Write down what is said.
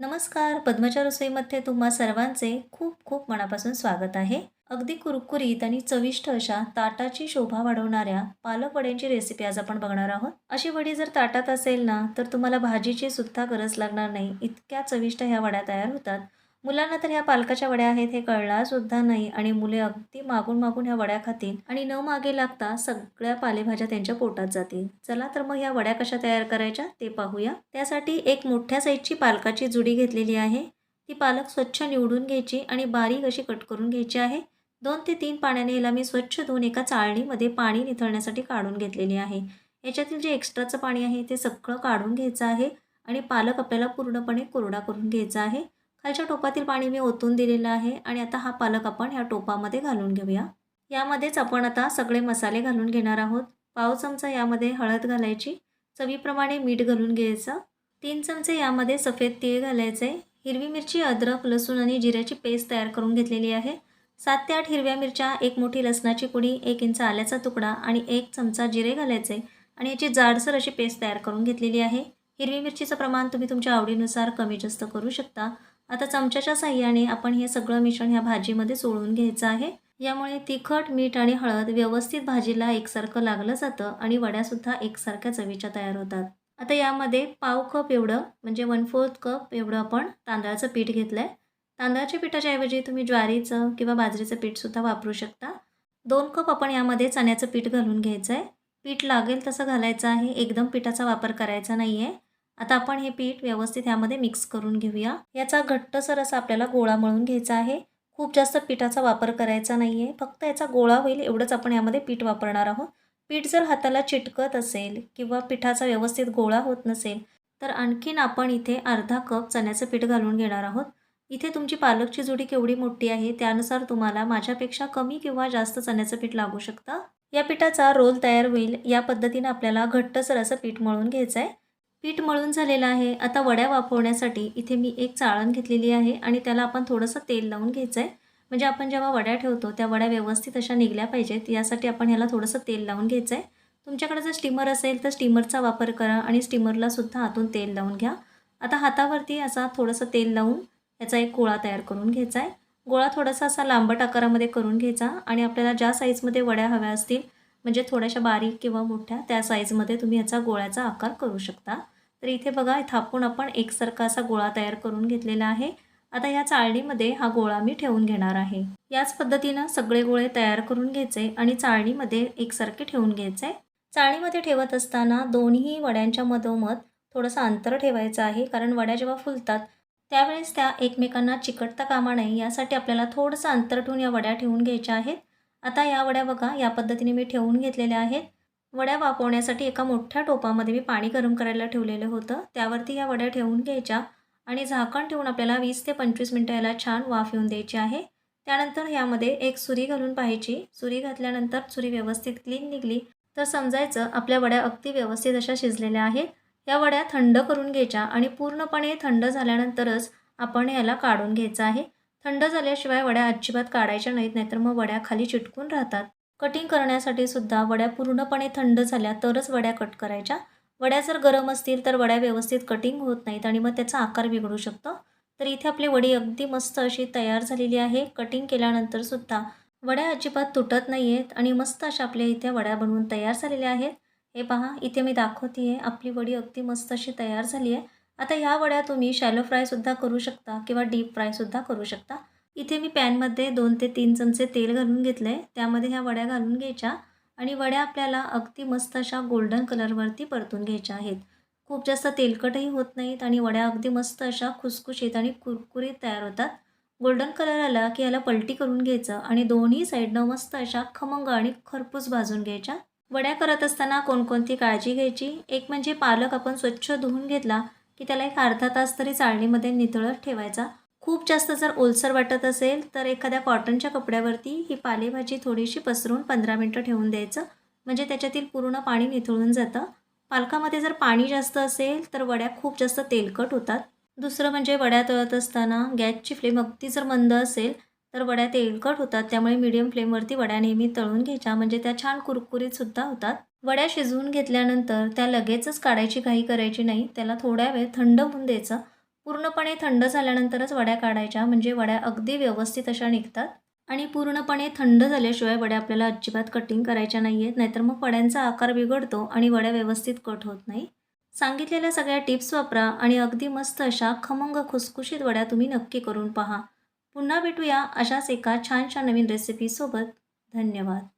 नमस्कार पद्मच्या रसोईमध्ये तुम्हा सर्वांचे खूप खूप मनापासून स्वागत आहे. अगदी कुरकुरीत आणि चविष्ट अशा ताटाची शोभा वाढवणाऱ्या पालक वड्यांची रेसिपी आज आपण बघणार आहोत. अशी वडी जर ताटात असेल ना तर तुम्हाला भाजीची सुद्धा गरज लागणार नाही. इतक्या चविष्ट ह्या वड्या तयार होतात. मुलांना तर ह्या पालकाच्या वड्या आहेत हे कळणार सुद्धा नाही. आणि मुले अगदी मागून मागून ह्या वड्या खातील आणि न मागे लागता सगळ्या पालेभाज्या त्यांच्या पोटात जातील. चला तर मग ह्या वड्या कशा तयार करायच्या ते पाहूया. त्यासाठी एक मोठ्या साईजची पालकाची जुडी घेतलेली आहे. ती पालक स्वच्छ निवडून घ्यायची आणि बारीक अशी कट करून घ्यायची आहे. दोन ते तीन पाण्याने याला मी स्वच्छ धुवून एका चाळणीमध्ये पाणी निथळण्यासाठी काढून घेतलेली आहे. याच्यातील जे एक्स्ट्राचं पाणी आहे ते सगळं काढून घ्यायचं आहे आणि पालक आपल्याला पूर्णपणे कोरडा करून घ्यायचा आहे. खालच्या टोपातील पाणी मी ओतून दिलेलं आहे आणि आता हा पालक आपण ह्या टोपामध्ये घालून घेऊया. यामध्येच आपण आता सगळे मसाले घालून घेणार आहोत. पाव चमचा यामध्ये हळद घालायची चवीप्रमाणे मीठ घालून घ्यायचं तीन चमचे यामध्ये सफेद तीळ घालायचे हिरवी मिरची अद्रक लसूण आणि जिऱ्याची पेस्ट तयार करून घेतलेली आहे. सात ते आठ हिरव्या मिरच्या एक मोठी लसणाची पुडी एक इंच आल्याचा तुकडा आणि एक चमचा जिरे घालायचे आणि याची जाडसर अशी पेस्ट तयार करून घेतलेली आहे. हिरवी मिरचीचं प्रमाण तुम्ही तुमच्या आवडीनुसार कमी जास्त करू शकता. आता चमच्याच्या साह्याने आपण हे सगळं मिश्रण ह्या भाजीमध्ये सोडून घ्यायचं आहे. यामुळे तिखट मीठ आणि हळद व्यवस्थित भाजीला एकसारखं लागलं जातं आणि वड्यासुद्धा एकसारख्या चवीच्या तयार होतात. आता यामध्ये पाव कप एवढं म्हणजे वन फोर्थ कप एवढं आपण तांदळाचं पीठ घेतलं आहे तांदळाच्या पिठाच्या ऐवजी तुम्ही ज्वारीचं किंवा बाजरीचं पीठसुद्धा वापरू शकता. दोन कप आपण यामध्ये चण्याचं पीठ घालून घ्यायचं आहे पीठ लागेल तसं घालायचं आहे. एकदम पिठाचा वापर करायचा नाही आहे आता आपण हे पीठ व्यवस्थित ह्यामध्ये मिक्स करून घेऊया. याचा घट्टसर असा आपल्याला गोळा मळून घ्यायचा आहे. खूप जास्त पिठाचा वापर करायचा नाही आहे फक्त याचा गोळा होईल एवढंच आपण यामध्ये पीठ वापरणार आहोत. पीठ जर हाताला चिटकत असेल किंवा पिठाचा व्यवस्थित गोळा होत नसेल तर आणखीन आपण इथे अर्धा कप चण्याचं पीठ घालून घेणार आहोत. इथे तुमची पालकची जुडी केवढी मोठी आहे त्यानुसार तुम्हाला माझ्यापेक्षा कमी किंवा जास्त चण्याचं पीठ लागू शकतं. या पिठाचा रोल तयार होईल. या पद्धतीनं आपल्याला घट्टसर असं पीठ मळून घ्यायचं आहे पीठ मळून झालेलं आहे. आता वड्या वाफवण्यासाठी इथे मी एक चाळण घेतलेली आहे आणि त्याला आपण थोडंसं तेल लावून घ्यायचं आहे म्हणजे आपण जेव्हा वड्या ठेवतो त्या वड्या व्यवस्थित अशा निघल्या पाहिजेत. यासाठी आपण ह्याला थोडंसं तेल लावून घ्यायचं आहे तुमच्याकडे जर स्टीमर असेल तर स्टीमरचा वापर करा आणि स्टीमरलासुद्धा हातून तेल लावून घ्या. आता हातावरती असा थोडंसं तेल लावून ह्याचा एक गोळा तयार करून घ्यायचा आहे गोळा थोडासा असा लांबट आकारामध्ये करून घ्यायचा आणि आपल्याला ज्या साईजमध्ये वड्या हव्या असतील म्हणजे थोड्याशा बारीक किंवा मोठ्या त्या साईजमध्ये तुम्ही ह्याचा गोळ्याचा आकार करू शकता. तर इथे बघा थापून आपण एकसारखा असा गोळा तयार करून घेतलेला आहे. आता ह्या चाळणीमध्ये हा गोळा मी ठेवून घेणार आहे. याच पद्धतीनं सगळे गोळे तयार करून घ्यायचे आणि चाळणीमध्ये एकसारखे ठेवून घ्यायचे. चाळणीमध्ये ठेवत असताना दोन्ही वड्यांच्या मधोमध थोडंसं अंतर ठेवायचं आहे कारण वड्या जेव्हा फुलतात त्यावेळेस त्या एकमेकांना चिकटता कामा नये. यासाठी आपल्याला थोडंसं अंतर ठेवून या वड्या ठेवून घ्यायच्या आहेत. आता या वड्या बघा या पद्धतीने मी ठेवून घेतलेल्या आहेत. वड्या वापवण्यासाठी एका मोठ्या टोपामध्ये मी पाणी गरम करायला ठेवलेलं होतं. त्यावरती या वड्या ठेवून घ्यायच्या आणि झाकण ठेवून आपल्याला वीस ते पंचवीस मिनटं याला छान वाफ येऊन द्यायची आहे. त्यानंतर ह्यामध्ये एक सुरी घालून पाहायची. सुरी घातल्यानंतर सुरी व्यवस्थित क्लीन निघली तर समजायचं आपल्या वड्या अगदी व्यवस्थित अशा शिजलेल्या आहेत. या वड्या थंड करून घ्यायच्या आणि पूर्णपणे थंड झाल्यानंतरच आपण याला काढून घ्यायचं आहे. थंड झाल्याशिवाय वड्या अजिबात काढायच्या नाहीत नाहीतर मग वड्या खाली चिटकून राहतात. कटिंग करण्यासाठी सुद्धा वड्या पूर्णपणे थंड झाल्या तरच वड्या कट करायच्या. वड्या जर गरम असतील तर वड्या व्यवस्थित कटिंग होत नाहीत आणि मग त्याचा आकार बिघडू शकतो. तर इथे आपली वडी अगदी मस्त अशी तयार झालेली आहे. कटिंग केल्यानंतर सुद्धा वड्या अजिबात तुटत नाही आहेत आणि मस्त अशा आपल्या इथे वड्या बनवून तयार झालेल्या आहेत. हे पहा इथे मी दाखवते आहे आपली वडी अगदी मस्त अशी तयार झाली आहे. आता ह्या वड्या तुम्ही शॅलो फ्रायसुद्धा करू शकता किंवा डीप फ्रायसुद्धा करू शकता. इथे मी पॅनमध्ये दोन ते तीन चमचे तेल घालून घेतलं आहे त्यामध्ये ह्या वड्या घालून घ्यायच्या आणि वड्या आपल्याला अगदी मस्त अशा गोल्डन कलरवरती परतून घ्यायच्या आहेत. खूप जास्त तेलकटही होत नाहीत आणि वड्या अगदी मस्त अशा खुसखुशीत आणि कुरकुरीत तयार होतात. गोल्डन कलर आला की याला पलटी करून घ्यायचं आणि दोन्ही साईडनं मस्त अशा खमंग आणि खरपूस भाजून घ्यायच्या. वड्या करत असताना कोणकोणती काळजी घ्यायची? एक म्हणजे पालक आपण स्वच्छ धुवून घेतला की त्याला एक अर्धा तास तरी चाळणीमध्ये नितळत ठेवायचा. खूप जास्त जर ओलसर वाटत असेल तर एखाद्या कॉटनच्या कपड्यावरती ही पालेभाजी थोडीशी पसरून पंधरा मिनटं ठेवून द्यायचं. म्हणजे त्याच्यातील पूर्ण पाणी निथळून जातं. पालकामध्ये जर पाणी जास्त असेल तर वड्या खूप जास्त तेलकट होतात. दुसरं म्हणजे वड्या तळत असताना गॅसची फ्लेम अगदी जर मंद असेल तर वड्या तेलकट होतात त्यामुळे मीडियम फ्लेमवरती वड्या नेहमी तळून घ्यायच्या. म्हणजे त्या छान कुरकुरीतसुद्धा होतात. वड्या शिजवून घेतल्यानंतर त्या लगेचच काढायची काही करायची नाही. त्याला थोड्या वेळ थंड होऊन द्यायचं. पूर्णपणे थंड झाल्यानंतरच वड्या काढायच्या. म्हणजे वड्या अगदी व्यवस्थित अशा निघतात. आणि पूर्णपणे थंड झाल्याशिवाय वड्या आपल्याला अजिबात कटिंग करायच्या नाही आहेत नाहीतर मग वड्यांचा आकार बिघडतो आणि वड्या व्यवस्थित कट होत नाही. सांगितलेल्या सगळ्या टिप्स वापरा आणि अगदी मस्त अशा खमंग खुसखुशीत वड्या तुम्ही नक्की करून पहा. पुन्हा भेटूया अशाच एका छानशा नवीन रेसिपीसोबत धन्यवाद.